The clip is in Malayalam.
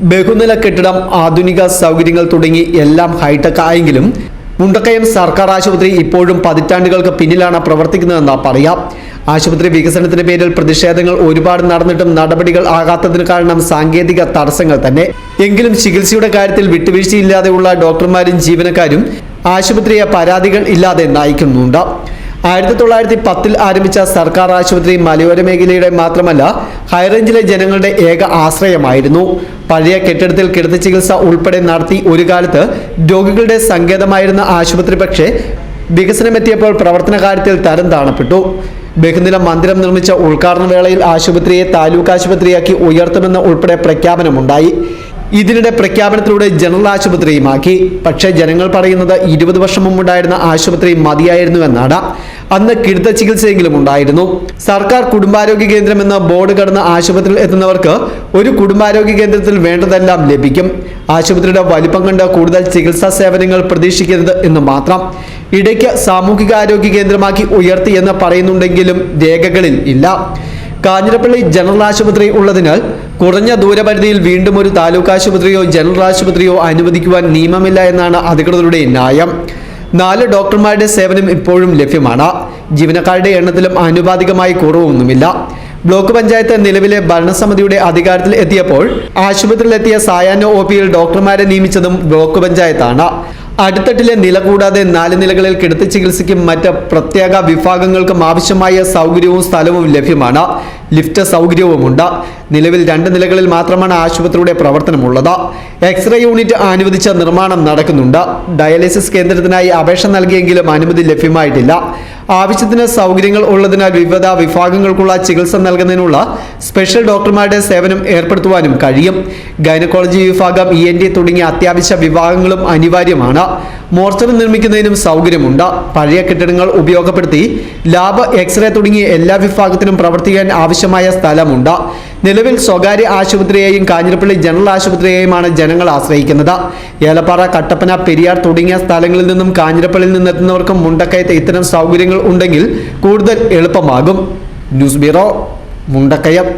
ബഹുനില കെട്ടിടം ആധുനിക സൗകര്യങ്ങൾ തുടങ്ങി എല്ലാം ഹൈടെക് ആയെങ്കിലും മുണ്ടക്കയം സർക്കാർ ആശുപത്രി ഇപ്പോഴും പതിറ്റാണ്ടുകൾക്ക് പിന്നിലാണ് പ്രവർത്തിക്കുന്നതെന്ന് പറയാം. ആശുപത്രി വികസനത്തിന്റെ പേരിൽ പ്രതിഷേധങ്ങൾ ഒരുപാട് നടന്നിട്ടും നടപടികൾ ആകാത്തതിന് കാരണം സാങ്കേതിക തടസ്സങ്ങൾ തന്നെ. എങ്കിലും ചികിത്സയുടെ കാര്യത്തിൽ വിട്ടുവീഴ്ചയില്ലാതെയുള്ള ഡോക്ടർമാരും ജീവനക്കാരും ആശുപത്രിയെ പരാതികൾ ഇല്ലാതെ നയിക്കുന്നുണ്ട്. ആയിരത്തി തൊള്ളായിരത്തി പത്തിൽ ആരംഭിച്ച സർക്കാർ ആശുപത്രി മലയോര മേഖലയുടെ മാത്രമല്ല ഹൈറേഞ്ചിലെ ജനങ്ങളുടെ ഏക ആശ്രയമായിരുന്നു. പഴയ കെട്ടിടത്തിൽ കിടത്തി ചികിത്സ ഉൾപ്പെടെ നടത്തി ഒരു കാലത്ത് രോഗികളുടെ സങ്കേതമായിരുന്ന ആശുപത്രി പക്ഷേ വികസനമെത്തിയപ്പോൾ പ്രവർത്തന കാര്യത്തിൽ തരം താണപ്പെട്ടു. ബഹുനില മന്ദിരം നിർമ്മിച്ച ഉദ്ഘാടന വേളയിൽ ആശുപത്രിയെ താലൂക്ക് ആശുപത്രിയാക്കി ഉയർത്തുമെന്ന് ഉൾപ്പെടെ പ്രഖ്യാപനമുണ്ടായി. ഇതിനിടെ പ്രഖ്യാപനത്തിലൂടെ ജനറൽ ആശുപത്രിയുമാക്കി. പക്ഷേ ജനങ്ങൾ പറയുന്നത് ഇരുപത് വർഷം മുമ്പുണ്ടായിരുന്ന ആശുപത്രി മതിയായിരുന്നുവെന്നാണ് അന്ന് കിടുത്ത ചികിത്സയെങ്കിലും ഉണ്ടായിരുന്നു. സർക്കാർ കുടുംബാരോഗ്യ കേന്ദ്രം എന്ന ബോർഡ് കടന്ന് ആശുപത്രിയിൽ എത്തുന്നവർക്ക് ഒരു കുടുംബാരോഗ്യ കേന്ദ്രത്തിൽ വേണ്ടതെല്ലാം ലഭിക്കും. ആശുപത്രിയുടെ വലിപ്പം കണ്ട് കൂടുതൽ ചികിത്സാ സേവനങ്ങൾ പ്രതീക്ഷിക്കരുത് എന്ന് മാത്രം. ഇടയ്ക്ക് സാമൂഹികാരോഗ്യ കേന്ദ്രമാക്കി ഉയർത്തി എന്ന് പറയുന്നുണ്ടെങ്കിലും രേഖകളിൽ ഇല്ല. കാഞ്ഞിരപ്പള്ളി ജനറൽ ആശുപത്രി ഉള്ളതിനാൽ കുറഞ്ഞ ദൂരപരിധിയിൽ വീണ്ടും ഒരു താലൂക്ക് ആശുപത്രിയോ ജനറൽ ആശുപത്രിയോ അനുവദിക്കുവാൻ നിയമമില്ല എന്നാണ് അധികൃതരുടെ ന്യായം നാല് ഡോക്ടർമാരുടെ സേവനം ഇപ്പോഴും ലഭ്യമാണ്. ജീവനക്കാരുടെ എണ്ണത്തിലും ആനുപാതികമായി കുറവൊന്നുമില്ല. ബ്ലോക്ക് പഞ്ചായത്ത് നിലവിലെ ഭരണസമിതിയുടെ അധികാരത്തിൽ എത്തിയപ്പോൾ ആശുപത്രിയിലെത്തിയ സായാഹ്ന ഒ പിയിൽ ഡോക്ടർമാരെ നിയമിച്ചതും ബ്ലോക്ക് പഞ്ചായത്താണ്. അടുത്തട്ടിലെ നില കൂടാതെ നാല് നിലകളിൽ കിടത്തി ചികിത്സയ്ക്കും മറ്റ് പ്രത്യേക വിഭാഗങ്ങൾക്കും ആവശ്യമായ സൗകര്യവും സ്ഥലവും ലഭ്യമാണ്. ലിഫ്റ്റ് സൗകര്യവുമുണ്ട്. നിലവിൽ രണ്ട് നിലകളിൽ മാത്രമാണ് ആശുപത്രിയുടെ പ്രവർത്തനമുള്ളത്. എക്സ്റേ യൂണിറ്റ് അനുവദിച്ച നിർമ്മാണം നടക്കുന്നുണ്ട്. ഡയാലിസിസ് കേന്ദ്രത്തിനായി അപേക്ഷ നൽകിയെങ്കിലും അനുമതി ലഭ്യമായിട്ടില്ല. ആവശ്യത്തിന് സൗകര്യങ്ങൾ ഉള്ളതിനാൽ വിവിധ വിഭാഗങ്ങൾക്കുള്ള ചികിത്സ നൽകുന്നതിനുള്ള സ്പെഷ്യൽ ഡോക്ടർമാരുടെ സേവനം ഏർപ്പെടുത്തുവാനും കഴിയും. ഗൈനക്കോളജി വിഭാഗം ഇ എൻ ഡി തുടങ്ങിയ അത്യാവശ്യ വിഭാഗങ്ങളും അനിവാര്യമാണ്. മോർച്ചറി നിർമ്മിക്കുന്നതിനും സൗകര്യമുണ്ട്. പഴയ കെട്ടിടങ്ങൾ ഉപയോഗപ്പെടുത്തി ലാബ് എക്സ്റേ തുടങ്ങിയ എല്ലാ വിഭാഗത്തിനും പ്രവർത്തിക്കാൻ ആവശ്യമായ സ്ഥലമുണ്ട്. നിലവിൽ സ്വകാര്യ ആശുപത്രിയെയും കാഞ്ഞിരപ്പള്ളി ജനറൽ ആശുപത്രിയെയുമാണ് ജനങ്ങൾ ആശ്രയിക്കുന്നത്. ഏലപ്പാറ കട്ടപ്പന പെരിയാർ തുടങ്ങിയ സ്ഥലങ്ങളിൽ നിന്നും കാഞ്ഞിരപ്പള്ളിയിൽ നിന്നെത്തുന്നവർക്കും മുണ്ടക്കയത്ത് ഇത്തരം സൗകര്യങ്ങൾ ഉണ്ടെങ്കിൽ കൂടുതൽ എളുപ്പമാകും. News bureau Mundakayam.